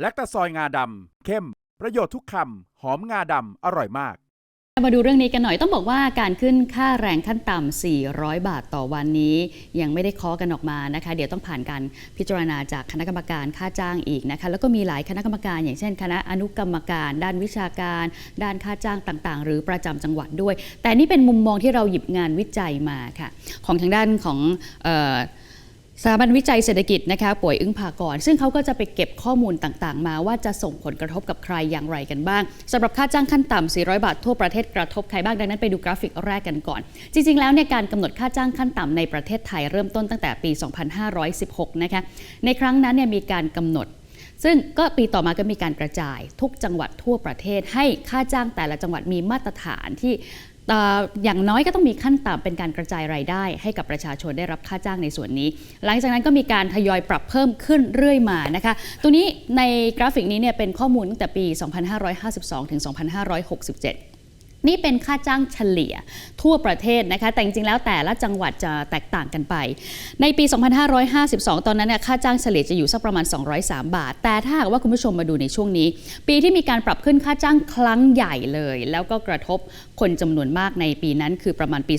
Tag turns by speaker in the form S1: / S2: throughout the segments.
S1: แลคตาซอยงาดำเข้ม ประโยชน์ทุกคำหอมงาดำอร่อยมาก
S2: มาดูเรื่องนี้กันหน่อยต้องบอกว่าการขึ้นค่าแรงขั้นต่ำ 400 บาทต่อวันนี้ ยังไม่ได้เคาะกันออกมานะคะ เดี๋ยวต้องผ่านการพิจารณาจากคณะกรรมการค่าจ้างอีกนะคะ แล้วก็มีหลายคณะกรรมการอย่างเช่น คณะอนุกรรมการ ด้านวิชาการ ด้านค่าจ้างต่างๆ หรือประจำจังหวัดด้วย แต่นี่เป็นมุมมองที่เราหยิบงานวิจัยมาค่ะ ของทางด้านของออ สถาบันวิจัยเศรษฐกิจนะคะป่วยอึ้งภากรซึ่งเขาก็จะไปเก็บข้อมูลต่างๆ มาว่าจะส่งผลกระทบกับใครอย่างไรกันบ้างสำหรับค่าจ้างขั้นต่ำ400 บาททั่วประเทศกระทบใครบ้างดังนั้นไปดูกราฟิกแรกกันก่อน จริง ๆ แล้วเนี่ยการกำหนดค่าจ้างขั้นต่ำในประเทศไทยเริ่มต้นตั้งแต่ปี 2516 นะคะในครั้งนั้นเนี่ยมีการกำหนด ซึ่งก็ปีต่อมาก็มีการกระจาย ทุกจังหวัดทั่วประเทศให้ค่าจ้างแต่ละจังหวัดมีมาตรฐานที่ อย่างน้อยก็ต้องมีขั้นต่ำเป็นการกระจายรายได้ ให้กับประชาชนได้รับค่าจ้างในส่วนนี้ หลังจากนั้นก็มีการทยอยปรับเพิ่มขึ้นเรื่อยมานะคะ ตัวนี้ในกราฟิกนี้เนี่ยเป็นข้อมูลตั้งแต่ปี 2552 ถึง 2567 นี่เป็นค่าจ้างเฉลี่ยทั่วประเทศนะคะแต่จริงๆแล้วแต่ละจังหวัดจะแตกต่างกันไป ในปี 2552 ตอนนั้นเนี่ยค่าจ้างเฉลี่ยจะอยู่สักประมาณ 203 บาท แต่ถ้าหากว่าคุณผู้ชมมาดูในช่วงนี้ ปีที่มีการปรับขึ้นค่าจ้างครั้งใหญ่เลย แล้วก็กระทบคนจำนวนมากในปีนั้น คือประมาณปี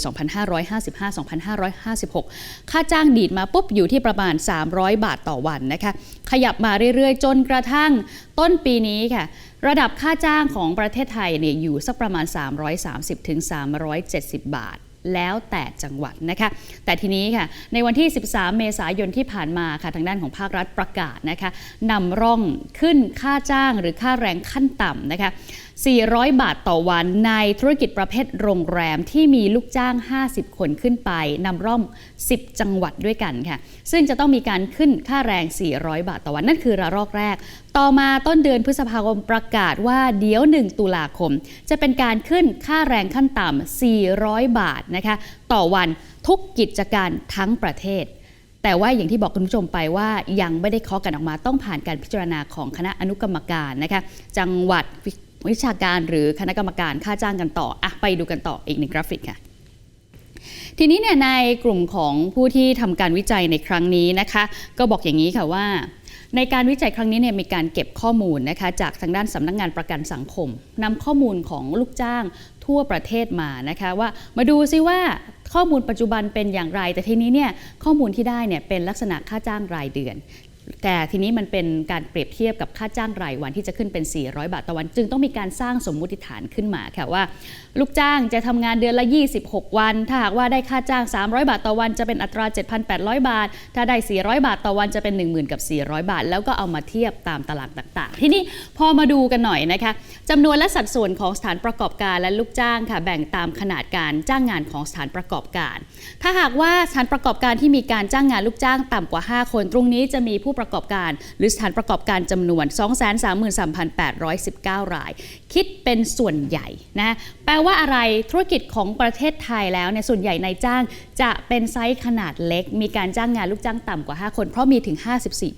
S2: 2555-2556 ค่าจ้างดีดมาปุ๊บอยู่ที่ประมาณ 300 บาทต่อวันนะคะขยับมาเรื่อยๆ จนกระทั่งต้นปีนี้ค่ะ ระดับค่าจ้างของประเทศไทยเนี่ยอยู่สักประมาณ 330ถึง370 บาท แล้วแต่จังหวัดนะคะ แต่ทีนี้ค่ะ ในวันที่ 13 เมษายนที่ผ่านมาค่ะทางด้านของภาครัฐประกาศนะคะนำร่องขึ้นค่าจ้างหรือค่าแรงขั้นต่ำนะคะ 400 บาทต่อวันในธุรกิจประเภทโรงแรมที่มีลูกจ้าง 50 คนขึ้นไปนำร่อง 10 จังหวัดด้วยกันค่ะ ซึ่งจะต้องมีการขึ้นค่าแรง 400 บาทต่อวันนั่นคือระลอกแรก ต่อมาต้นเดือนพฤษภาคมประกาศว่าเดี๋ยว 1 ตุลาคม จะเป็นการขึ้นค่าแรงขั้นต่ำ 400 บาทนะคะต่อวันทุกกิจการทั้งประเทศแต่ว่าอย่างที่บอกคุณผู้ชมไปว่ายังไม่ได้เคาะกันออกมาต้องผ่านการพิจารณาของคณะอนุกรรมการนะคะจังหวัด วิชาการหรือคณะกรรมการค่าจ้างกันต่ออะไปดูกันต่ออีกหนึ่งกราฟิกค่ะทีนี้เนี่ยในกลุ่มของผู้ที่ทำการวิจัยในครั้งนี้นะคะ ก็บอกอย่างนี้ค่ะว่า ในการวิจัยครั้งนี้เนี่ยมีการเก็บข้อมูลนะคะจากทางด้านสำนักงานประกันสังคมนำข้อมูลของลูกจ้างทั่วประเทศมานะคะว่ามาดูซิว่าข้อมูลปัจจุบันเป็นอย่างไร แต่ทีนี้เนี่ยข้อมูลที่ได้เนี่ยเป็นลักษณะค่าจ้างรายเดือน แต่ทีนี้มันเป็นการเปรียบเทียบกับค่าจ้างรายวันที่จะขึ้นเป็น 400 บาทต่อวัน จึงต้องมีการสร้างสมมุติฐานขึ้นมาค่ะว่า ลูกจ้างจะทำงานเดือนละ 26 วัน ถ้าหากว่าได้ค่าจ้าง 300 บาทต่อวันจะเป็นอัตรา 7,800 บาท ถ้าได้ 400 บาทต่อวันจะเป็น 10,000 กับ 400 บาท แล้วก็เอามาเทียบตามตลาดต่าง ๆ ทีนี้พอมาดูกันหน่อยนะคะจำนวนและสัดส่วนของสถานประกอบการและลูกจ้างค่ะแบ่งตามขนาดการจ้างงานของสถานประกอบการ ถ้าหากว่าสถานประกอบการที่มีการจ้างงานลูกจ้างต่ำกว่า 5 คนตรงนี้จะมีผู้ประกอบการ หรือสถานประกอบการจำนวน 233,819 ราย คิดเป็นส่วนใหญ่นะแปลว่าอะไรธุรกิจของประเทศไทยแล้วเนี่ยส่วนใหญ่ในายจ้างจะเป็นไซส์ขนาดเล็ก มีการจ้างงานลูกจ้างต่ำกว่า 5 คนเพราะมีถึง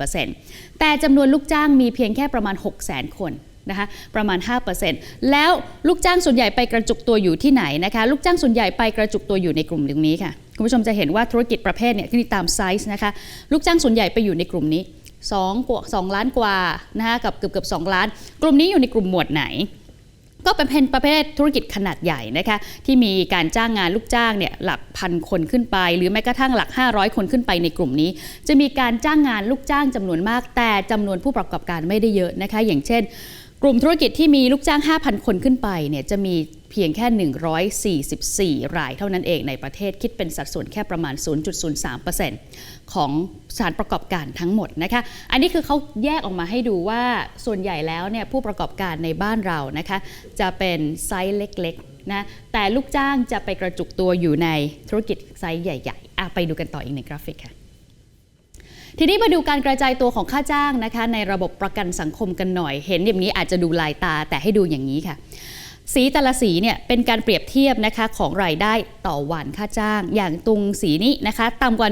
S2: 54%แต่จำนวนลูกจ้างมีเพียงแค่ประมาณ 600,000 คนนะคะประมาณ 5%แล้วลูกจ้างส่วนใหญ่ไปกระจุกตัวอยู่ที่ไหนนะคะ ลูกจ้างส่วนใหญ่ไปกระจุกตัวอยู่ในกลุ่มตรงนี้ค่ะ คุณผู้ชมจะเห็นว่าธุรกิจประเภทเนี่ยที่ตามไซส์นะคะลูกจ้างส่วนใหญ่ไปอยู่ในกลุ่มนี้2กว่า2ล้านกว่านะคะกับเกือบเกือบ2ล้าน กลุ่มนี้อยู่ในกลุ่มหมวดไหน ก็เป็นเพนประเภทธุรกิจขนาดใหญ่นะคะที่มีการจ้างงานลูกจ้างเนี่ยหลักพันคนขึ้นไป หรือแม้กระทั่งหลัก 500 คนขึ้นไปในกลุ่มนี้ จะมีการจ้างงานลูกจ้างจำนวนมาก แต่จำนวนผู้ประกอบการไม่ได้เยอะนะคะอย่างเช่น กลุ่มธุรกิจที่มีลูกจ้าง 5,000 คนขึ้นไปเนี่ยจะมี เพียงแค่ 144 รายเท่านั้นเองในประเทศคิดเป็นสัดส่วนแค่ประมาณ 0.03%ของสานประกอบการทั้งหมดนะคะ อันนี้คือเขาแยกออกมาให้ดูว่าส่วนใหญ่แล้วเนี่ยผู้ประกอบการในบ้านเรานะคะ จะเป็นไซส์เล็กๆนะแต่ลูกจ้างจะไปกระจุกตัวอยู่ในธุรกิจไซส์ใหญ่ๆอะไปดูกันต่ออีกหนึ่งกราฟิกค่ะทีนี้มาดูการกระจายตัวของค่าจ้างนะคะ ในระบบประกันสังคมกันหน่อย เห็นอย่างนี้อาจจะดูลายตาแต่ให้ดูอย่างนี้ค่ะ สีแต่ละสีเนี่ยเป็นการเปรียบเทียบนะคะของรายได้ต่อวันค่าจ้าง อย่างตรงสีนี้นะคะต่ำกว่า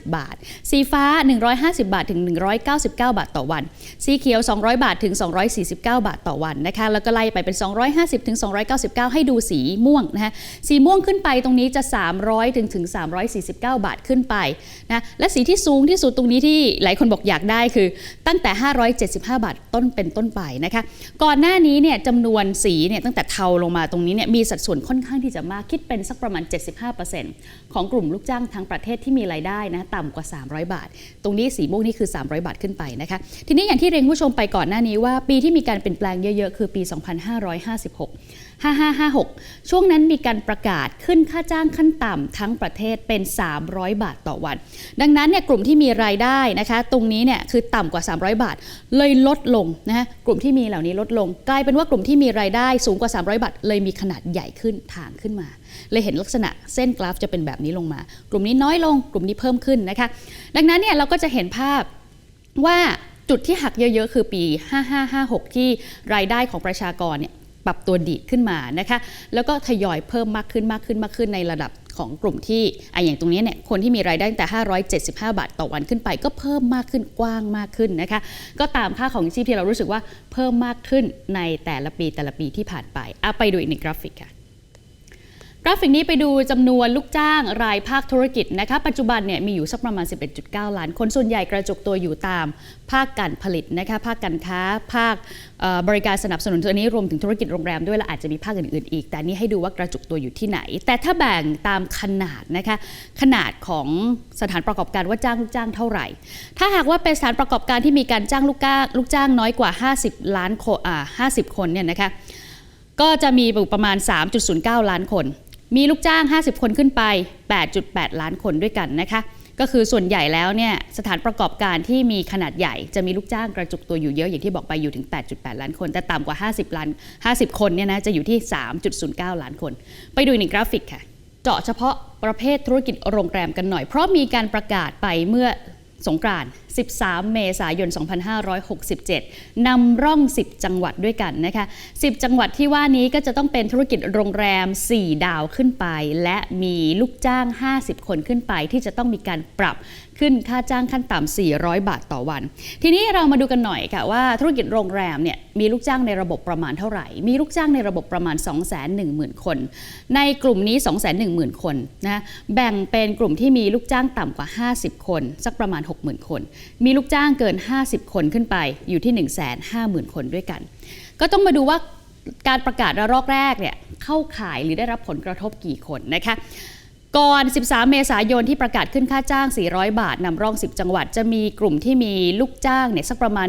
S2: 150 บาท สีฟ้า 150 บาทถึง 199 บาทต่อวัน สีเขียว 200 บาทถึง 249 บาทต่อวันนะคะแล้วก็ไล่ไปเป็น 250 ถึง 299 ให้ดูสีม่วงนะคะสีม่วงขึ้นไปตรงนี้จะ 300 ถึงถึง 349 บาทขึ้นไปนะและสีที่สูงที่สุดตรงนี้ที่หลายคนบอกอยากได้คือตั้งแต่ 575 บาทต้นเป็นต้นไปนะคะก่อนหน้านี้เนี่ยจำนวนสีเนี่ยตั้งแต่เทาลงมาตรงนี้เนี่ยมีสัดส่วนค่อนข้างที่จะมากคิดเป็นสักประมาณ 75%ของกลุ่มลูกจ้างทั้งประเทศที่มีรายได้นะต่ำกว่า 300 บาท ตรงนี้สีม่วงนี่คือ 300 บาทขึ้นไปนะคะทีนี้อย่างที่เรียนผู้ชมไปก่อนหน้านี้ว่า ปีที่มีการเปลี่ยนแปลงเยอะๆ คือปี 2556 5556 ช่วงนั้นมีการประกาศขึ้นค่าจ้างขั้นต่ำทั้งประเทศเป็น 300 บาทต่อวัน ดังนั้นเนี่ยกลุ่มที่มีรายได้นะคะตรงนี้เนี่ยคือต่ำกว่า 300 บาท เลยลดลงนะคะกลุ่มที่มีเหล่านี้ลดลง กลายเป็นว่ากลุ่มที่มีรายได้สูงกว่า 300 บาท เลยมีขนาดใหญ่ขึ้นทางขึ้นมา เลยเห็นลักษณะเส้นกราฟจะเป็นแบบนี้ลงมา กลุ่มนี้น้อยลง กลุ่มนี้เพิ่มขึ้นนะคะ ดังนั้นเนี่ยเราก็จะเห็นภาพว่าจุดที่หักเยอะ ๆ คือปี 5556 ที่รายได้ของประชากรเนี่ย ปรับตัวดีขึ้นมานะคะแล้วก็ทยอยเพิ่มมากขึ้นมากขึ้นมากขึ้นในระดับของกลุ่มที่อะอย่างตรงนี้เนี่ยคนที่มีรายได้ตั้งแต่ 575 บาทต่อวันขึ้นไป ก็เพิ่มมากขึ้นกว้างมากขึ้นนะคะ ก็ตามค่าของชีพที่เรารู้สึกว่าเพิ่มมากขึ้นในแต่ละปีแต่ละปีที่ผ่านไปเอาไปดูอีกหนึ่งกราฟิกค่ะ ราฟิกนี้ไปดูจำนวนลูกจ้างรายภาคธุรกิจนะคะปัจจุบันเนี่ยมีอยู่สักประมาณ 11.9 ล้าน คนส่วนใหญ่กระจุกตัวอยู่ตาม ภาคการผลิตนะคะภาคการค้า ภาคบริการสนับสนุนตัวนี้รวมถึงธุรกิจโรงแรมด้วยและอาจจะมีภาคอื่นๆอีก แต่นี่ให้ดูว่ากระจุกตัวอยู่ที่ไหน แต่ถ้าแบ่งตามขนาดนะคะขนาดของสถานประกอบการว่าจ้างลูกจ้างเท่าไหร่ ถ้าหากว่าเป็นสถานประกอบการที่มีการจ้างลูกจ้างลูกจ้างน้อยกว่า 50 ล้านคนอ่า50 คนเนี่ยนะคะก็จะมีอยู่ประมาณ 3.09 ล้านคน มีลูกจ้าง 50 คนขึ้นไป 8.8 ล้านคนด้วยกันนะคะ ก็คือส่วนใหญ่แล้วเนี่ยสถานประกอบการที่มีขนาดใหญ่จะมีลูกจ้างกระจุกตัวอยู่เยอะอย่างที่บอกไปอยู่ถึง 8.8 ล้านคน แต่ต่ำกว่า 50 ล้าน 50 คนเนี่ยนะจะอยู่ที่ 3.09 ล้านคน ไปดูอีกหนึ่งกราฟิกค่ะ เจาะเฉพาะประเภทธุรกิจโรงแรมกันหน่อย เพราะมีการประกาศไปเมื่อสงกรานต์ 13 เมษายน 2567 นำร่อง 10 จังหวัดด้วยกันนะคะ 10 จังหวัดที่ว่านี้ก็จะต้องเป็นธุรกิจโรงแรม 4 ดาวขึ้นไป และมีลูกจ้าง 50 คนขึ้นไป ที่จะต้องมีการปรับขึ้นค่าจ้างขั้นต่ำ 400 บาทต่อวัน ทีนี้เรามาดูกันหน่อยค่ะว่าธุรกิจโรงแรมเนี่ยมีลูกจ้างในระบบประมาณเท่าไหร่ มีลูกจ้างในระบบประมาณ 210,000 คน ในกลุ่มนี้ 210,000 คนนะ แบ่งเป็นกลุ่มที่มีลูกจ้างต่ำกว่า 50 คน สักประมาณ 60,000 คนมีลูกจ้างเกิน 50 คนขึ้นไปอยู่ที่ 150,000 คนด้วยกัน ก็ต้องมาดูว่าการประกาศระลอกแรกเนี่ยเข้าข่ายหรือได้รับผลกระทบกี่คนนะคะ ก่อน 13 เมษายนที่ประกาศขึ้นค่าจ้าง 400 บาทนำร่อง 10 จังหวัด จะมีกลุ่มที่มีลูกจ้างเนี่ยสักประมาณ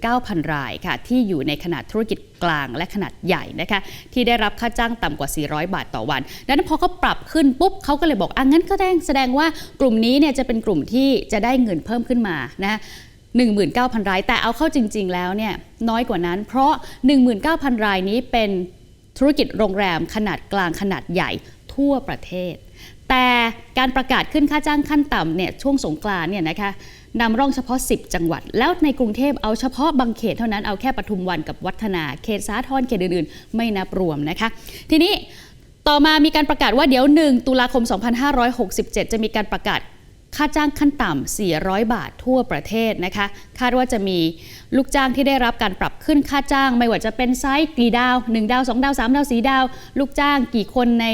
S2: 19,000 รายค่ะที่อยู่ในขนาดธุรกิจกลางและขนาดใหญ่นะคะที่ได้รับค่าจ้างต่ำกว่า 400 บาทต่อวัน ดังนั้นพอเขาปรับขึ้นปุ๊บเขาก็เลยบอกอะงั้นก็แสดงว่ากลุ่มนี้เนี่ยจะเป็นกลุ่มที่จะได้เงินเพิ่มขึ้นมานะ19,000 ราย แต่เอาเข้าจริง ๆ แล้วเนี่ยน้อยกว่านั้น เพราะ 19,000 รายนี้เป็นธุรกิจโรงแรมขนาดกลางขนาดใหญ่ ทั่วประเทศ แต่การประกาศขึ้นค่าจ้างขั้นต่ำเนี่ยช่วงสงกรานเนี่ยนะคะนำร่องเฉพาะ 10 จังหวัด แล้วในกรุงเทพเอาเฉพาะบางเขตเท่านั้นเอาแค่ปทุมวันกับวัฒนาเขตสาทรเขตอื่นๆ ไม่นับรวมนะคะ ทีนี้ต่อมามีการประกาศว่าเดี๋ยว 1 ตุลาคม 2567 จะมีการประกาศ ค่าจ้างขั้นต่ำ 400 บาททั่วประเทศนะคะ คาดว่าจะมีลูกจ้างที่ได้รับการปรับขึ้นค่าจ้าง ไม่ว่าจะเป็นไซส์กี่ดาว 1 ดาว 2 ดาว 3 ดาว 4 ดาว ลูกจ้างกี่คนใน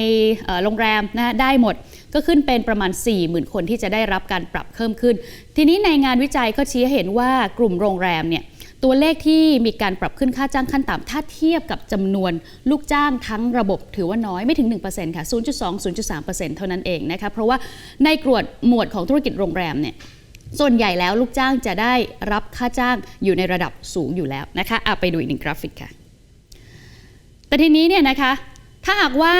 S2: โรงแรมนะได้หมด ก็ขึ้นเป็นประมาณ 40,000 คนที่จะได้รับการปรับเพิ่มขึ้น ทีนี้ในงานวิจัยก็ชี้เห็นว่ากลุ่มโรงแรมเนี่ย ตัวเลขที่มีการปรับขึ้นค่าจ้างขั้นต่ำถ้าเทียบกับจำนวนลูกจ้างทั้งระบบถือว่าน้อยไม่ถึง 1%ค่ะ 0.2 0.3%เท่านั้นเองนะคะเพราะว่าในกรวดหมวดของธุรกิจโรงแรมเนี่ยส่วนใหญ่แล้วลูกจ้างจะได้รับค่าจ้างอยู่ในระดับสูงอยู่แล้วนะคะอะไปดูอีกหนึ่งกราฟิกค่ะ แต่ทีนี้เนี่ยนะคะ ถ้าหากว่า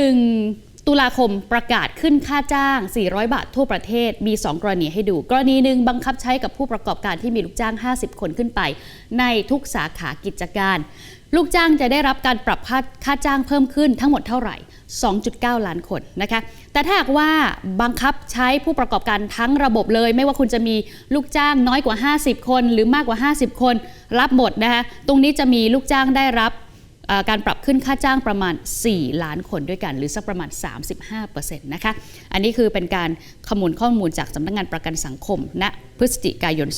S2: 1 ตุลาคมประกาศขึ้นค่าจ้าง 400 บาททั่วประเทศ มี 2 กรณีให้ดู กรณีหนึ่งบังคับใช้กับผู้ประกอบการที่มีลูกจ้าง 50 คนขึ้นไป ในทุกสาขากิจการ ลูกจ้างจะได้รับการปรับค่าค่าจ้างเพิ่มขึ้นทั้งหมดเท่าไหร่ 2.9 ล้านคนนะคะ แต่ถ้าหากว่าบังคับใช้ผู้ประกอบการทั้งระบบเลย ไม่ว่าคุณจะมีลูกจ้างน้อยกว่า 50 คน หรือมากกว่า 50 คน รับหมดนะคะ ตรงนี้จะมีลูกจ้างได้รับ การปรับขึ้นค่าจ้างประมาณ 4 ล้านคนด้วยกัน หรือสักประมาณ 35%นะคะ อันนี้คือเป็นการขมูลข้อมูลจากสำนักงานประกันสังคมณพฤศจิกายน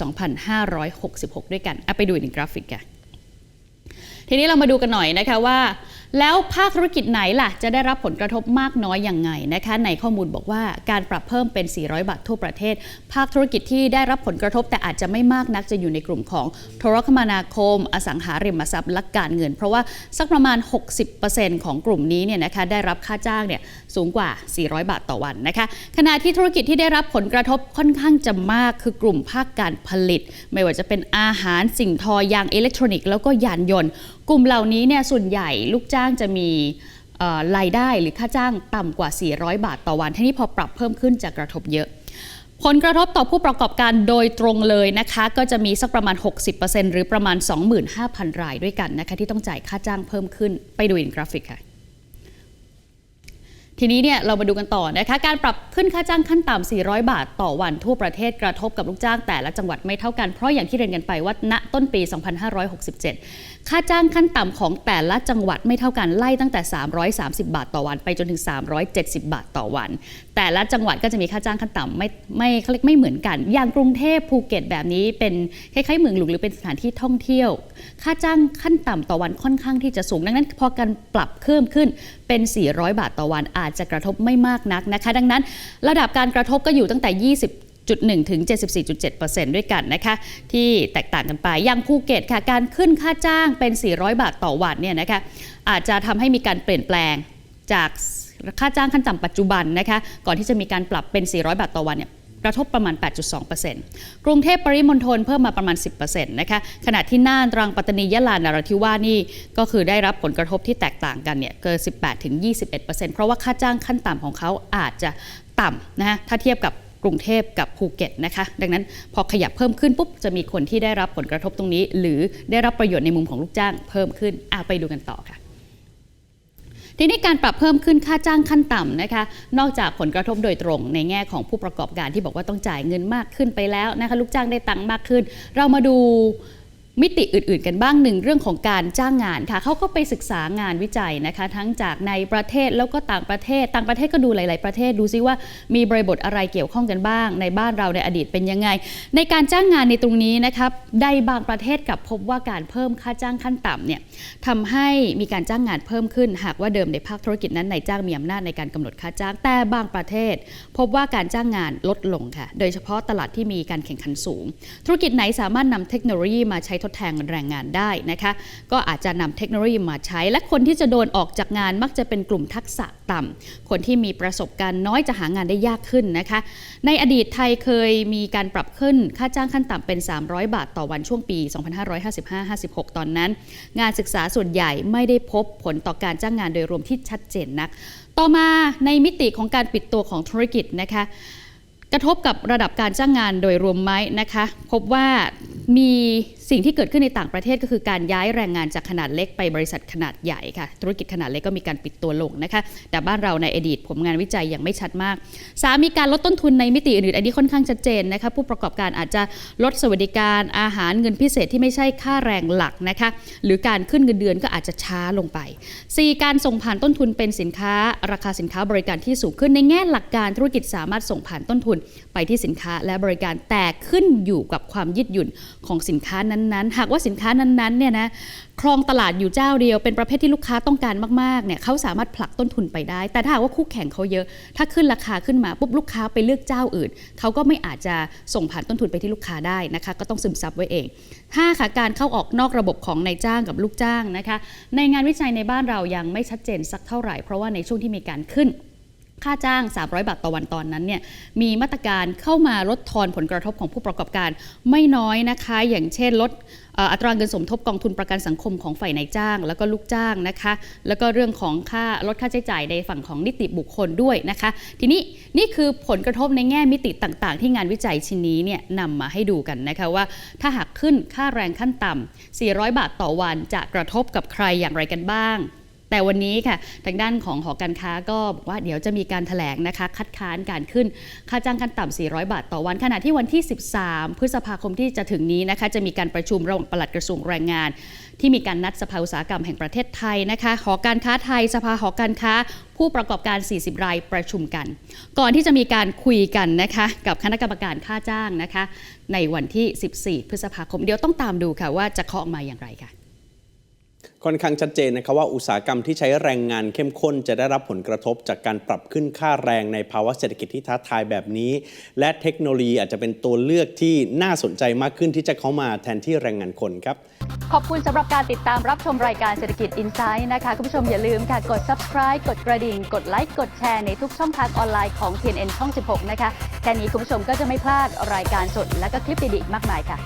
S2: 2566 ด้วยกัน เอาไปดูอีกหนึ่งกราฟิกกันทีนี้เรามาดูกันหน่อยนะคะว่า แล้วภาคธุรกิจไหนล่ะ จะได้รับผลกระทบมากน้อยอย่างไงนะคะ ในข้อมูลบอกว่าการปรับเพิ่มเป็น 400 บาททั่วประเทศ ภาคธุรกิจที่ได้รับผลกระทบแต่อาจจะไม่มากนักจะอยู่ในกลุ่มของโทรคมนาคม อสังหาริมทรัพย์และการเงิน เพราะว่าสักประมาณ 60%ของกลุ่มนี้เนี่ยนะคะได้รับค่าจ้างเนี่ยสูงกว่า 400 บาทต่อวันนะคะขณะที่ธุรกิจที่ได้รับผลกระทบค่อนข้างจะมากคือกลุ่มภาคการผลิต ไม่ว่าจะเป็นอาหารสิ่งทอยางอิเล็กทรอนิกส์แล้วก็ยานยนต์ กลุ่มเหล่านี้เนี่ยส่วนใหญ่ลูกจ้างจะมีรายได้หรือค่าจ้างต่ำกว่า 400 บาทต่อวันทีนี้พอปรับเพิ่มขึ้นจะกระทบเยอะผลกระทบต่อผู้ประกอบการโดยตรงเลยนะคะ ก็จะมีสักประมาณ 60%หรือประมาณ 25,000 รายด้วยกันนะคะ ที่ต้องจ่ายค่าจ้างเพิ่มขึ้นไปดูอินกราฟิกค่ะ ทีนี้เนี่ยเรามาดูกันต่อนะคะ การปรับขึ้นค่าจ้างขั้นต่ำ 400 บาทต่อวันทั่วประเทศกระทบกับลูกจ้างแต่ละจังหวัดไม่เท่ากัน เพราะอย่างที่เรียนกันไปว่าณต้นปี 2567ค่าจ้างขั้นต่ำของแต่ละจังหวัดไม่เท่ากันไล่ตั้งแต่ 330 บาทต่อวัน ไปจนถึง 370 บาทต่อวัน แต่ละจังหวัดก็จะมีค่าจ้างขั้นต่ำไม่ไม่เขาเรียกไม่เหมือนกัน อย่างกรุงเทพภูเก็ตแบบนี้เป็นคล้ายๆเมืองหลวงหรือเป็นสถานที่ท่องเที่ยว ค่าจ้างขั้นต่ำต่อวันค่อนข้างที่จะสูง ดังนั้นพอการปรับเพิ่มขึ้นเป็น 400 บาทต่อวันอาจจะกระทบไม่มากนักนะคะ ดังนั้น ระดับการกระทบก็อยู่ตั้งแต่ 20 จุด1ถึง 74.7%ด้วยกันนะคะ ที่แตกต่างกันไป อย่างภูเก็ตค่ะ การขึ้นค่าจ้างเป็น 400 บาทต่อวันเนี่ยนะคะ อาจจะทำให้มีการเปลี่ยนแปลงจากค่าจ้างขั้นต่ำปัจจุบันนะคะ ก่อนที่จะมีการปรับเป็น 400 บาทต่อวันเนี่ยกระทบประมาณ 8.2%กรุงเทพปริมณฑลเพิ่มมาประมาณ 10%นะคะ ขณะที่น่านตรังปัตตานียะลานราธิวาสนี่ก็คือได้รับผลกระทบที่แตกต่างกันเนี่ยเกิน 18ถึง21%เพราะว่าค่าจ้างขั้นต่ำของเขาอาจจะต่ำนะฮะถ้าเทียบกับ กรุงเทพกับภูเก็ตนะคะ ดังนั้นพอขยับเพิ่มขึ้นปุ๊บจะมีคนที่ได้รับผลกระทบตรงนี้ หรือได้รับประโยชน์ในมุมของลูกจ้างเพิ่มขึ้นอะไปดูกันต่อค่ะทีนี้การปรับเพิ่มขึ้นค่าจ้างขั้นต่ำนะคะ นอกจากผลกระทบโดยตรงในแง่ของผู้ประกอบการที่บอกว่าต้องจ่ายเงินมากขึ้นไปแล้วนะคะลูกจ้างได้ตังค์มากขึ้น เรามาดู มิติอื่น ๆ กันบ้างหนึ่งเรื่องของการจ้างงานค่ะเขาก็ไปศึกษางานวิจัยนะคะ ทั้งจากในประเทศแล้วก็ต่างประเทศ ต่างประเทศก็ดูหลาย ๆ ประเทศดูซิว่ามีบริบทอะไรเกี่ยวข้องกันบ้าง ในบ้านเราในอดีตเป็นยังไง ในการจ้างงานในตรงนี้นะครับได้บางประเทศกับพบว่าการเพิ่มค่าจ้างขั้นต่ำเนี่ยทำให้มีการจ้างงานเพิ่มขึ้น หากว่าเดิมในภาคธุรกิจนั้นนายจ้างมีอำนาจในการกำหนดค่าจ้างแต่บางประเทศ พบว่าการจ้างงานลดลงค่ะ โดยเฉพาะตลาดที่มีการแข่งขันสูง ธุรกิจไหนสามารถนำเทคโนโลยีมาใช้ทดแทนแรงงานได้นะคะ ก็อาจจะนำเทคโนโลยีมาใช้ และคนที่จะโดนออกจากงานมักจะเป็นกลุ่มทักษะต่ำคนที่มีประสบการณ์น้อยจะหางานได้ยากขึ้นนะคะ ในอดีตไทยเคยมีการปรับขึ้นค่าจ้างขั้นต่ำเป็น 300 บาทต่อวันช่วงปี 2555-56 ตอนนั้น งานศึกษาส่วนใหญ่ไม่ได้พบผลต่อการจ้างงานโดยรวมที่ชัดเจนนัก ต่อมาในมิติของการปิดตัวของธุรกิจนะคะกระทบกับระดับการจ้างงานโดยรวมไหมนะคะ พบว่ามี สิ่งที่เกิดขึ้นในต่างประเทศก็คือการย้ายแรงงานจากขนาดเล็กไปบริษัทขนาดใหญ่ค่ะ ธุรกิจขนาดเล็กก็มีการปิดตัวลงนะคะ แต่บ้านเราในอดีตผลงานวิจัยยังไม่ชัดมาก สามมีการลดต้นทุนในมิติอื่นๆอันนี้ค่อนข้างชัดเจนนะคะผู้ประกอบการอาจจะลดสวัสดิการอาหารเงินพิเศษที่ไม่ใช่ค่าแรงหลักนะคะหรือการขึ้นเงินเดือนก็อาจจะช้าลงไป 4. การส่งผ่านต้นทุนเป็นสินค้า ราคาสินค้าบริการที่สูงขึ้นในแง่หลักการธุรกิจสามารถส่งผ่านต้นทุนไปที่สินค้าและบริการแต่ขึ้นอยู่กับความยืดหยุ่นของสินค้านั้นๆ หากว่าสินค้านั้นๆเนี่ยนะครองตลาดอยู่เจ้าเดียวเป็นประเภทที่ลูกค้าต้องการมากๆเนี่ยเขาสามารถผลักต้นทุนไปได้ แต่ถ้าหากว่าคู่แข่งเขาเยอะ ถ้าขึ้นราคาขึ้นมาปุ๊บลูกค้าไปเลือกเจ้าอื่น เขาก็ไม่อาจจะส่งผ่านต้นทุนไปที่ลูกค้าได้นะคะ ก็ต้องซึมซับไว้เอง 5. ค่ะการเข้าออกนอกระบบของนายจ้างกับลูกจ้างนะคะ ในงานวิจัยในบ้านเรายังไม่ชัดเจนสักเท่าไหร่เพราะว่าในช่วงที่มีการขึ้น ค่าจ้าง 300 บาทต่อวันตอนนั้นเนี่ยมีมาตรการเข้ามาลดทอนผลกระทบของผู้ประกอบการไม่น้อยนะคะ อย่างเช่นลดอัตราเงินสมทบกองทุนประกันสังคมของฝ่ายนายจ้าง แล้วก็ลูกจ้างนะคะ แล้วก็เรื่องของค่าลดค่าใช้จ่ายในฝั่งของนิติบุคคลด้วยนะคะ ทีนี้นี่คือผลกระทบในแง่มิติต่างๆ ที่งานวิจัยชิ้นนี้เนี่ยนำมาให้ดูกันนะคะว่า ถ้าหากขึ้นค่าแรงขั้นต่ำ400 บาทต่อวันจะกระทบกับใครอย่างไรกันบ้าง แต่วันนี้ค่ะทางด้านของหอการค้าก็บอกว่าเดี๋ยวจะมีการแถลงนะคะ คัดค้านการขึ้นค่าจ้างขั้นต่ำ 400 บาทต่อวัน ขณะที่วันที่ 13 พฤษภาคมที่จะถึงนี้นะคะ จะมีการประชุมระหว่างปลัดกระทรวงแรงงาน ที่มีการนัดสภาอุตสาหกรรมแห่งประเทศไทยนะคะหอการค้าไทยสภาหอการค้า ผู้ประกอบการ 40 รายประชุมกัน ก่อนที่จะมีการคุยกันนะคะกับคณะกรรมการค่าจ้างนะคะ ในวันที่ 14 พฤษภาคมเดี๋ยวต้องตามดูค่ะว่าจะเคาะออกมาอย่างไรค่ะ
S3: ค่อนข้างชัดเจนนะครับว่าอุตสาหกรรมที่ใช้แรงงานเข้มข้นจะได้รับผลกระทบจากการปรับขึ้นค่าแรงในภาวะเศรษฐกิจที่ท้าทายแบบนี้ และเทคโนโลยีอาจจะเป็นตัวเลือกที่น่าสนใจมากขึ้นที่จะเข้ามาแทนที่แรงงานคนครับ
S2: ขอบคุณสำหรับการติดตามรับชมรายการเศรษฐกิจ Insight นะคะคุณผู้ชมอย่าลืมค่ะกด subscribe กดกระดิ่ง กดไลค์กดแชร์ในทุกช่องทางออนไลน์ของ TNN ช่อง 16 นะคะแค่นี้คุณผู้ชมก็จะไม่พลาดรายการสดและก็คลิปดีๆอีมากมายค่ะ